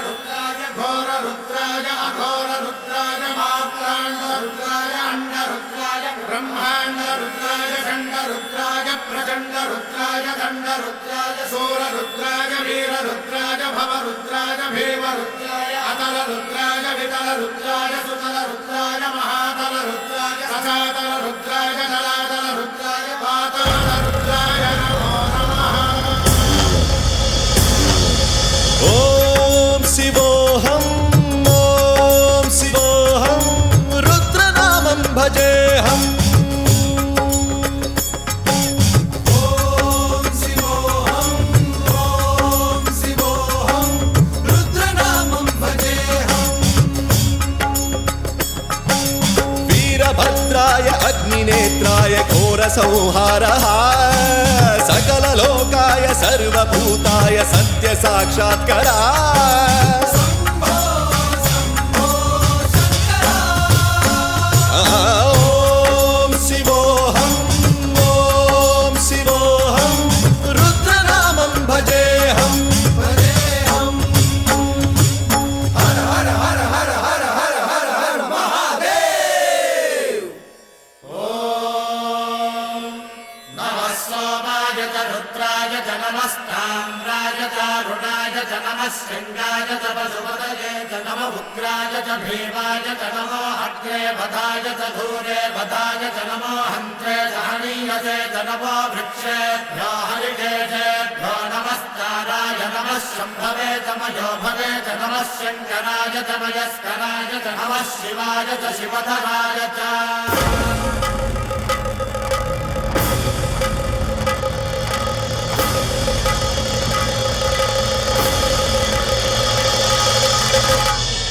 वीररुद्राय घोररुद्राय अघोररुद्राय मात्राण्डरुद्राय अण्डरुद्राय ब्रह्माण्डरुद्राय खण्डरुद्राय प्रचण्डरुद्राय दण्डरुद्राय सूररुद्राय वीररुद्राय भवरुद्राय भीमरुद्राय अतलरुद्राय वितलरुद्राय सुतलरुद्राय महातलरुद्राय सचातलरुद्राय जलातलरुद्राय पातालरुद्राय नमो नमः सर्वभूताय सत्यसाक्षात्करा नमो अग्रे वधाय च धूरे वधाय च नमो हन्त्रे च हनीयसे च नमो वृक्षेभ्यो हरिकेशेभ्यो नमस्काराय नमः शम्भवे च मयो भवे च नमः शङ्कराय च मयस्कराय च नमः शिवाय च शिवधराय च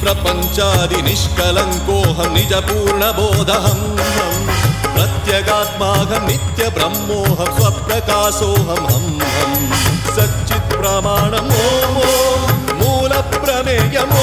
निष्प्रपञ्चादि निष्कलङ्कोऽहं निजपूर्णबोधहं प्रत्यगात्माहं नित्यब्रह्मोऽहं स्वप्रकाशोऽहं हं हं। सच्चित्प्रमाणम् मूलप्रमेयम्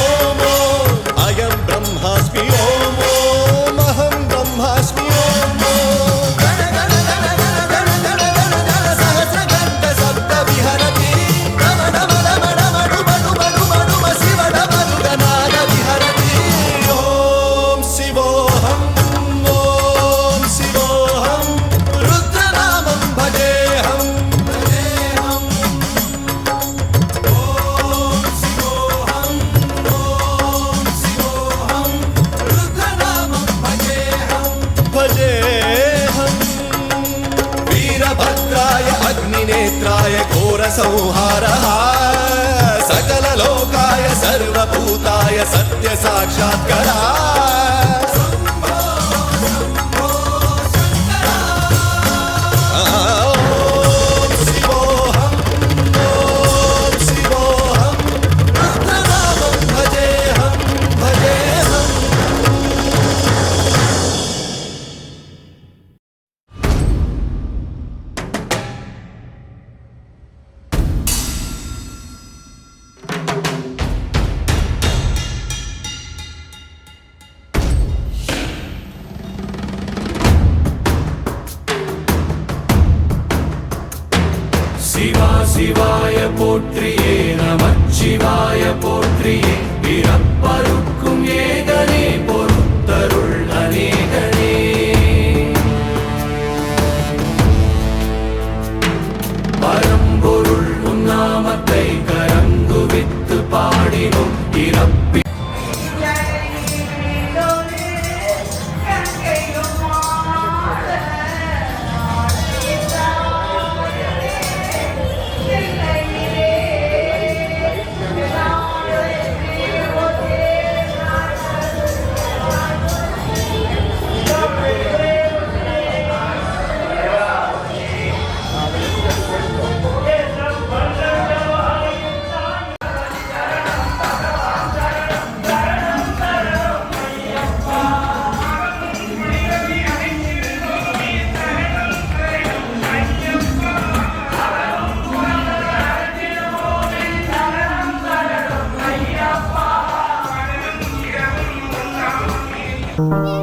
सत्य साक्षात्कार। சிவாய போற்றியே நமச்சிவாய போற்றியே. பிறப்பருக்கும் ஏகனே Bye.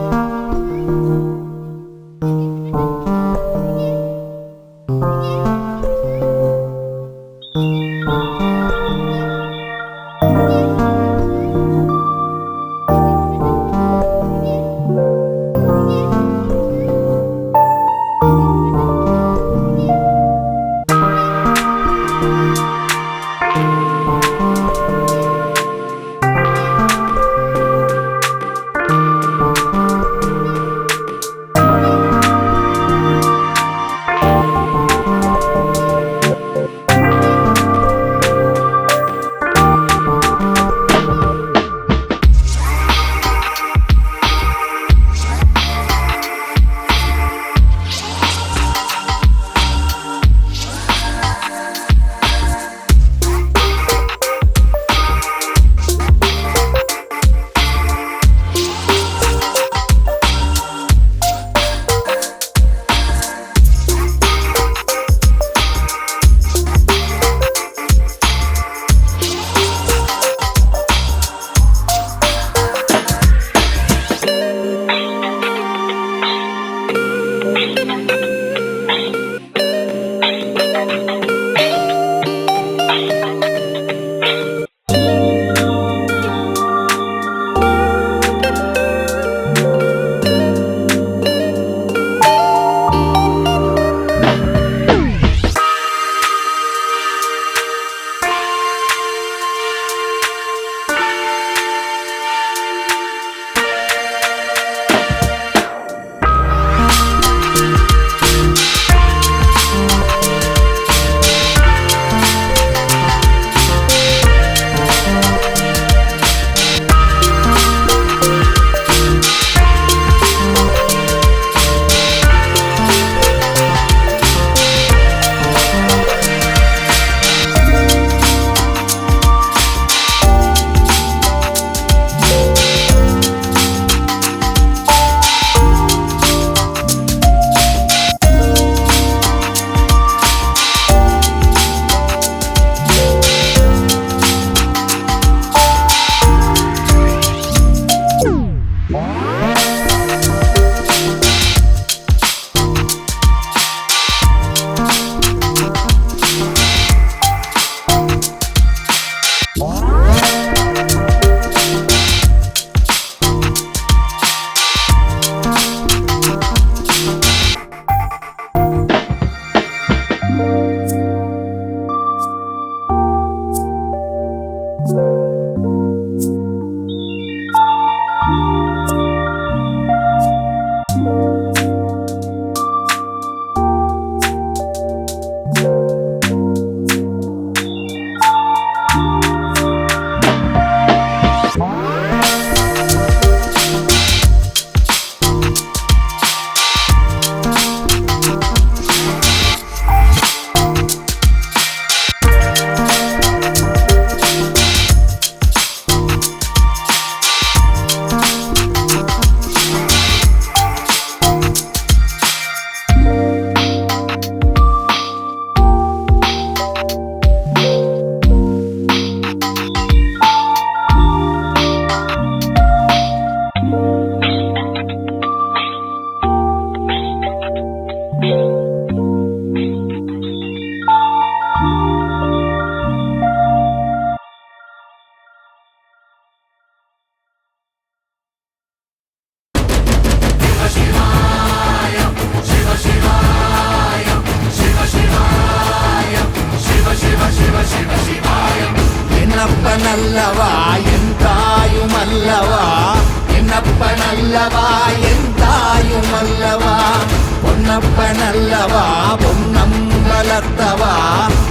பொன்னம்பலத்தவா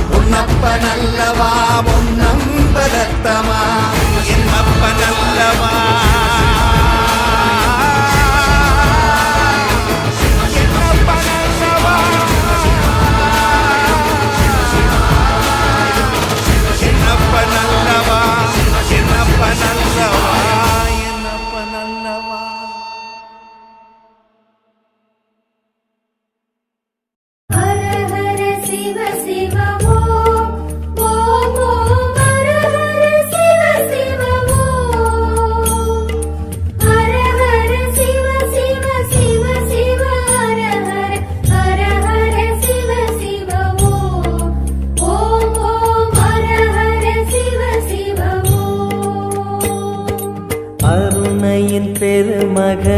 பொன்னப்பனல்லவா பொன்னம்பலத்தவா நல்ல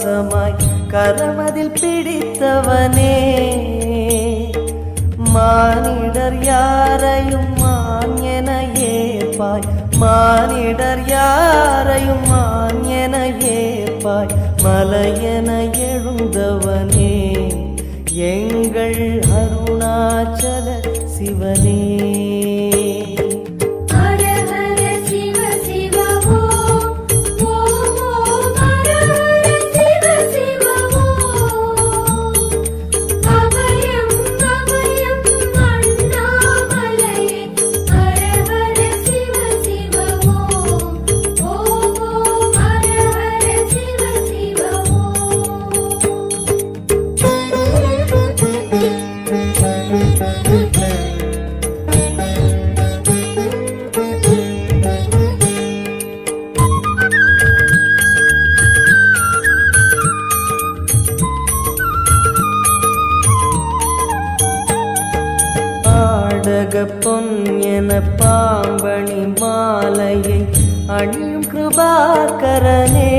பாசமாய் கரமதில் பிடித்தவனே. மானிடர் யாரையும் மான் என ஏற்பாய் மானிடர் யாரையும் மான் என ஏற்பாய் மலையென எழுந்தவனே. எங்கள் அருணாச்சல சிவனே. கிருபாகரனே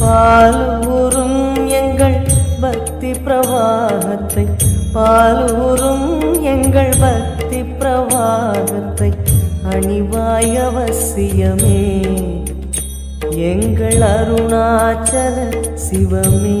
பாலூரும் எங்கள் பக்தி பிரவாகத்தை பால் பாலூரும் எங்கள் பக்தி பிரவாகத்தை அணிவாய் அவசியமே. எங்கள் அருணாச்சல சிவமே.